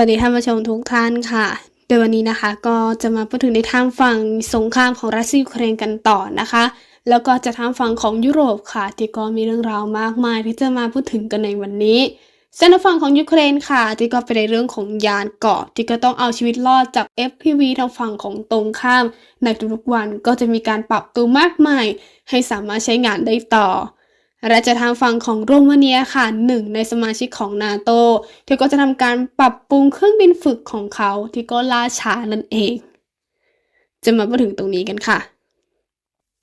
วัสดีท่านผู้ชมทุกท่านค่ะโดยวันนี้นะคะก็จะมาพูดถึงในทางฝั่งสงครามของรัสเซียยูเครนกันต่อนะคะ แล้วก็จะทางฝั่งของยุโรปค่ะ ที่ก็มีเรื่องราวมากมายที่จะมาพูดถึงกันในวันนี้เส้นฝั่งของยูเครนค่ะ ที่ก็เป็นในเรื่องของยานเกาะ ที่ก็ต้องเอาชีวิตรอดจาก FPV ทางฝั่งของตรงข้าม ในทุกๆวันก็จะมีการปรับตัวมากมาย ให้สามารถใช้งานได้ต่อ และจะทางฝั่งของโรมาเนียค่ะหนึ่งในสมาชิกของนาโตที่ก็จะทำการปรับปรุงเครื่องบินฝึกของเขาที่ก็ล่าช้านั่นเอง จะมาพูดถึงตรงนี้กันค่ะ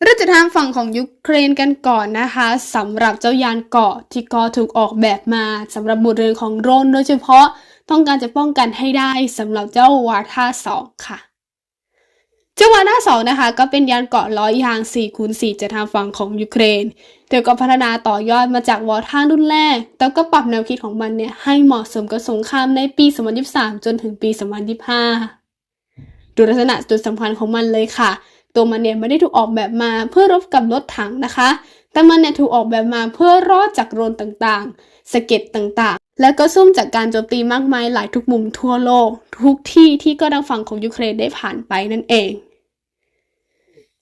เราจะทางฝั่งของยูเครนกันก่อนนะคะสำหรับเจ้ายานเกาะที่ก็ถูกออกแบบมาสำหรับบุตรเรือนของโรนโดยเฉพาะต้องการจะป้องกันให้ได้สำหรับเจ้าวาท่าสองค่ะ เจ้าวาน่าสองนะคะ ก็เป็นยานเกาะล้อยาง4คูณ4จาทางฝั่งของยูเครนเดี๋ยวก็พัฒนาต่อยอดมาจากวอท่ารุ่นแรกแล้วก็ปรับแนวคิดของมันเนี่ยให้เหมาะสมกับสงครามในปี 2023 จนถึงปี 2025 ดูลักษณะจุดสำคัญของมันเลยค่ะ ตัวมันเนี่ยไม่ได้ถูกออกแบบมาเพื่อรบกับรถถังนะคะ แต่มันเนี่ยถูกออกแบบมาเพื่อรอดจากโรนต่างๆ สเก็ดต่างๆ และก็ซุ่มจากการโจมตีมากมายหลายทุกมุมทั่วโลก ทุกที่ที่ก็ทางฝั่งของยูเครนได้ผ่านไปนั่นเอง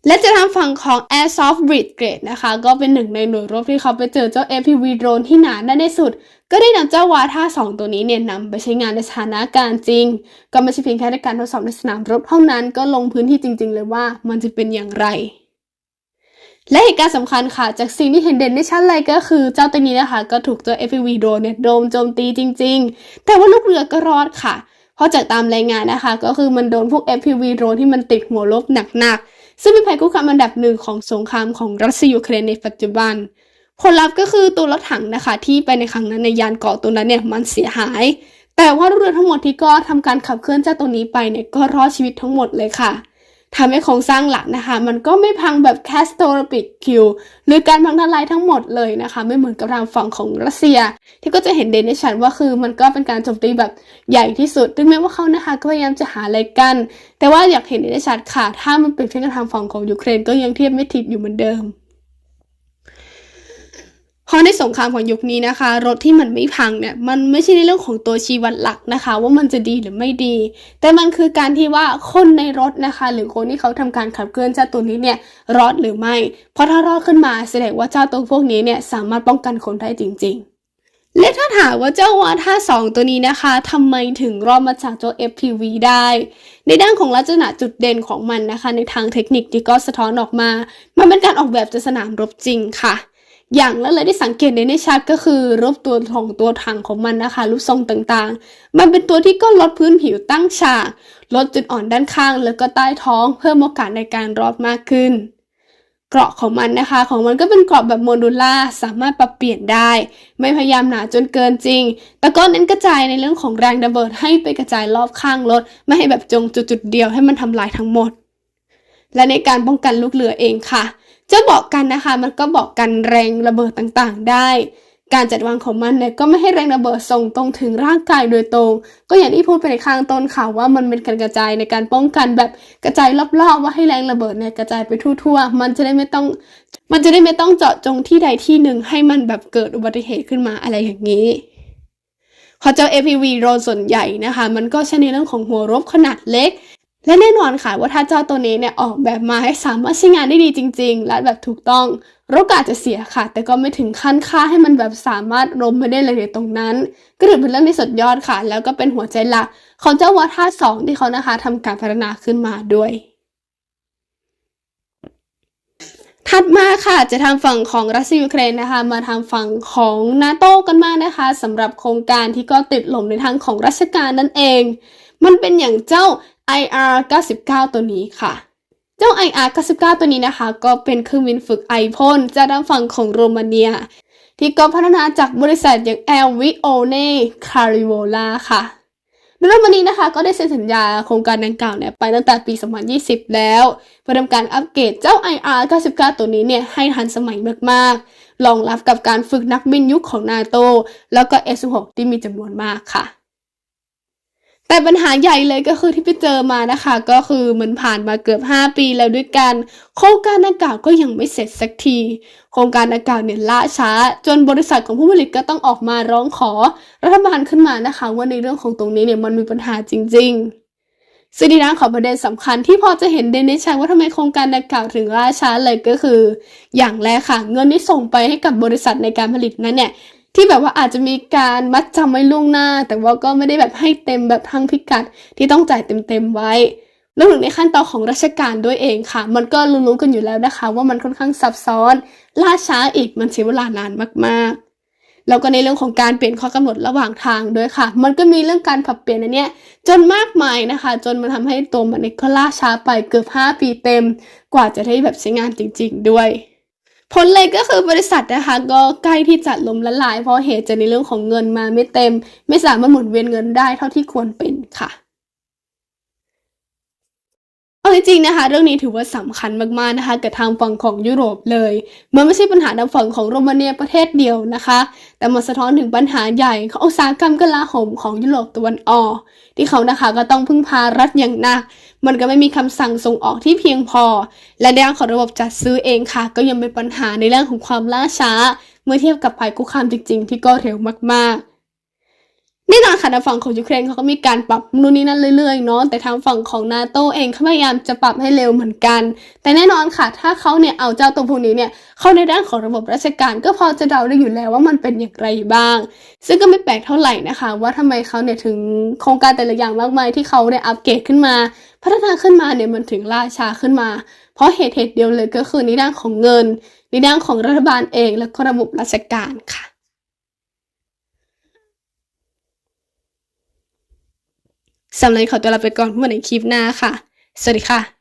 และจะทางฝั่งของ Airsoft Brigade นะคะ ก็เป็นหนึ่งในหน่วยรบที่เขาไปเจอเจ้า APV โดรนที่หนาแน่นที่สุด ก็ได้นำเจ้าวาท่า 2 ตัวนี้เนี่ยนำไปใช้งานในสถานการณ์จริง ก็ไม่ใช่เพียงแค่ในการทดสอบในสนามรบเท่านั้นก็ลงพื้นที่จริง ๆ เลยว่ามันจะเป็นอย่างไร และเหตุการณ์สำคัญค่ะ จากสิ่งที่เห็นเด่นได้ชัดเลยก็คือเจ้าตัวนี้นะคะ ก็ถูกเจ้า FPV โดนเนี่ยโดมโจมตีจริง ๆ แต่ว่าลูกเรือก็รอดค่ะ เพราะจากตามรายงานนะคะ ก็คือมันโดนพวก FPV โดนที่มันติดหัวลบหนักๆ ซึ่งเป็นภัยคุกคามอันดับหนึ่งของสงครามของรัสเซียยูเครนในปัจจุบัน ผลลัพธ์ก็คือตัวรถถังนะคะ ที่ไปในครั้งนั้นในยานเกาะตัวนั้นเนี่ยมันเสียหาย แต่ว่าลูกเรือทั้งหมดที่ก็ทำการขับเคลื่อนเจ้าตัวนี้ไปเนี่ยก็รอดชีวิตทั้งหมดเลยค่ะ ทำให้โครงสร้างหลักนะคะ มันก็ไม่พังแบบแคสโตรปิดคิวหรือการพังทลายทั้งหมดเลยนะคะ ไม่เหมือนกับทางฝั่งของรัสเซีย ที่ก็จะเห็นเด่นในชัดว่าคือมันก็เป็นการโจมตีแบบใหญ่ที่สุดถึงแม้ว่าเขานะคะ ก็พยายามจะหาอะไรกัน แต่ว่าอยากเห็นเดนิชัดค่ะ ถ้ามันเป็นเพียงกับทางฝั่งของยูเครนก็ยังเทียบไม่ติดอยู่เหมือนเดิม เพราะในสงครามของยุคนี้นะคะ รถที่มันไม่พังเนี่ยมันไม่ใช่ในเรื่องของตัวชี้วัดหลักนะคะ ว่ามันจะดีหรือไม่ดี แต่มันคือการที่ว่าคนในรถนะคะ หรือคนที่เขาทำการขับเคลื่อนเจ้าตัวนี้เนี่ยรอดหรือไม่ เพราะถ้ารอดขึ้นมาแสดงว่าเจ้าตัวพวกนี้เนี่ยสามารถป้องกันคนได้จริง ๆและถ้าถามว่าเจ้าวาท่าสองตัวนี้นะคะทำไมถึงรอดมาจากเจ้า FPV ได้ ในด้านของลักษณะจุดเด่นของมันนะคะ ในทางเทคนิคที่ก็สะท้อนออกมา มันเป็นการออกแบบจากสนามรบจริงค่ะ อย่างแรกเลยที่สังเกตได้ในชัดก็คือรูปตัวของตัวถังของมันนะคะรูปทรงต่างๆ มันเป็นตัวที่ก็ลดพื้นผิวตั้งฉาก ลดจุดอ่อนด้านข้าง แล้วก็ใต้ท้องเพิ่มโอกาสในการรอดมากขึ้น เกราะของมันนะคะ ของมันก็เป็นเกราะแบบโมดูล่าสามารถปรับเปลี่ยนได้ ไม่พยายามหนาจนเกินจริง แต่ก็เน้นกระจายในเรื่องของแรงระเบิดให้ไปกระจายรอบข้างรถไม่ให้แบบจงจุดๆเดียวให้มันทำลายทั้งหมด และในการป้องกันลูกเรือเองค่ะ จะบอกกันนะคะ มันก็บอกกันแรงระเบิดต่างๆ ได้ การจัดวางของมันเนี่ยก็ไม่ให้แรงระเบิดส่งตรงถึงร่างกายโดยตรง ก็อย่างที่พูดไปในข้างต้นค่ะว่ามันเป็นการกระจายในการป้องกันแบบกระจายรอบๆ ว่าให้แรงระเบิดเนี่ยกระจายไปทั่วๆ มันจะได้ไม่ต้อง มันจะได้ไม่ต้องเจาะจงที่ใดที่หนึ่งให้มันแบบเกิดอุบัติเหตุขึ้นมาอะไรอย่างนี้พอเจ้า APV โดรนส่วนใหญ่นะคะ มันก็ใช้ในเรื่องของหัวรบขนาดเล็ก และแน่นอนค่ะว่าถ้าเจ้าตัวนี้เนี่ยออกแบบมาให้สามารถใช้งานได้ดีจริง ๆ และแบบถูกต้องรถก็อาจจะเสียค่ะ แต่ก็ไม่ถึงขั้นค่าให้มันแบบสามารถล้มไปได้เลยในตรงนั้น ก็ถือเป็นเรื่องที่สุดยอดค่ะ แล้วก็เป็นหัวใจหลักของเจ้าวาท่าสองที่เขานะคะทำการพัฒนาขึ้นมาด้วยถัดมาค่ะจะทางฝั่งของรัสเซียยูเครนนะคะ มาทางฝั่งของนาโต้กันมากนะคะสำหรับโครงการที่ก็ติดหล่มในทางของราชการนั่นเอง มันเป็นอย่างเจ้า IR 99 ตัวนี้ค่ะ เจ้า IR 99 ตัวนี้นะคะ ก็เป็นเครื่องบินฝึกไอพ่นจากด้านฝั่งของโรมาเนีย ที่ก็พัฒนาจากบริษัทอย่าง a l v i o n e Carivola ค่ะโดยวันนี้นะคะก็ได้เซ็นสัญญาโครงการดังกล่าวเนี่ยไปตั้งแต่ปี 2020 แล้วเพื่อทำการอัปเกรดเจ้า IR 99 ตัวนี้เนี่ยให้ทันสมัยมากๆรองรับกับการฝึกนักบินยุคของนาโตแล้วก็ S16 ที่มีจำนวนมากค่ะ แต่ปัญหาใหญ่เลยก็คือที่ไปเจอมานะคะ ก็คือมันผ่านมาเกือบ 5 ปีแล้วด้วยกัน โครงการดังกล่าวก็ยังไม่เสร็จสักที โครงการดังกล่าวเนี่ยล่าช้า จนบริษัทของผู้ผลิตก็ต้องออกมาร้องขอรัฐบาลขึ้นมานะคะ ว่าในเรื่องของตรงนี้เนี่ยมันมีปัญหาจริง ๆซึ่งในด้านของประเด็นสำคัญที่พอจะเห็นเด่นได้ชัดว่าทำไมโครงการดังกล่าวถึงล่าช้าเลยก็คือ อย่างแรกค่ะ เงินที่ส่งไปให้กับบริษัทในการผลิตนั้นเนี่ย ที่แบบว่าอาจจะมีการมัดจำไว้ล่วงหน้า แต่ว่าก็ไม่ได้แบบให้เต็มแบบทั้งพิกัดที่ต้องจ่ายเต็มๆไว้รวมถึงในขั้นตอนของราชการด้วยเองค่ะ มันก็รู้ๆกันอยู่แล้วนะคะ ว่ามันค่อนข้างซับซ้อน ล่าช้าอีกมันใช้เวลานานมากๆ แล้วก็ในเรื่องของการเปลี่ยนข้อกำหนดระหว่างทางด้วยค่ะ มันก็มีเรื่องการปรับเปลี่ยนอันเนี้ยจนมากมายนะคะ จนมันทำให้ตัวมันเนี่ยก็ล่าช้าไปเกือบ 5 ปีเต็ม กว่าจะได้แบบใช้งานจริง ๆ ด้วย ผลเลยก็คือบริษัทนะคะ ก็ใกล้ที่จะล้มละลาย เพราะเหตุจากในเรื่องของเงินมาไม่เต็ม ไม่สามารถหมุนเวียนเงินได้เท่าที่ควรเป็นค่ะ เอาจริงๆนะคะ เรื่องนี้ถือว่าสำคัญมากๆนะคะกับทางฝั่งของยุโรปเลย มันไม่ใช่ปัญหาทางฝั่งของโรมาเนียประเทศเดียวนะคะ แต่มันสะท้อนถึงปัญหาใหญ่ของอุตสาหกรรมกลาโหมของยุโรปตะวันออก ที่เขานะคะก็ต้องพึ่งพารัฐอย่างหนัก มันก็ไม่มีคำสั่งส่งออกที่เพียงพอ และในด้านของระบบจัดซื้อเองค่ะ ก็ยังเป็นปัญหาในเรื่องของความล่าช้า เมื่อเทียบกับภัยคุกคามจริง ๆ ที่ก็เร็วมากๆ แน่นอนค่ะทางฝั่งของยูเครนเขาก็มีการปรับนู่นนี่นั่นเรื่อยๆเนาะแต่ทางฝั่งของนาโตเองเขาพยายามจะปรับให้เร็วเหมือนกัน แต่แน่นอนค่ะ ถ้าเขาเนี่ยเอาเจ้าตัวพวกนี้เนี่ยเข้าในด้านของระบบราชการก็พอจะเดาได้อยู่แล้วว่ามันเป็นอย่างไรบ้าง ซึ่งก็ไม่แปลกเท่าไหร่นะคะ ว่าทำไมเขาเนี่ยถึงโครงการแต่ละอย่างมากมายที่เขาเนี่ยอัปเกรดขึ้นมา พัฒนาขึ้นมาเนี่ยมันถึงล่าช้าขึ้นมา เพราะเหตุเหตุเดียวเลยก็คือในด้านของเงินในด้านของรัฐบาลเองและก็ระบบราชการค่ะ สำหรับวันนี้ขอตัวลาไปก่อนพบกันในคลิปหน้าค่ะ สวัสดีค่ะ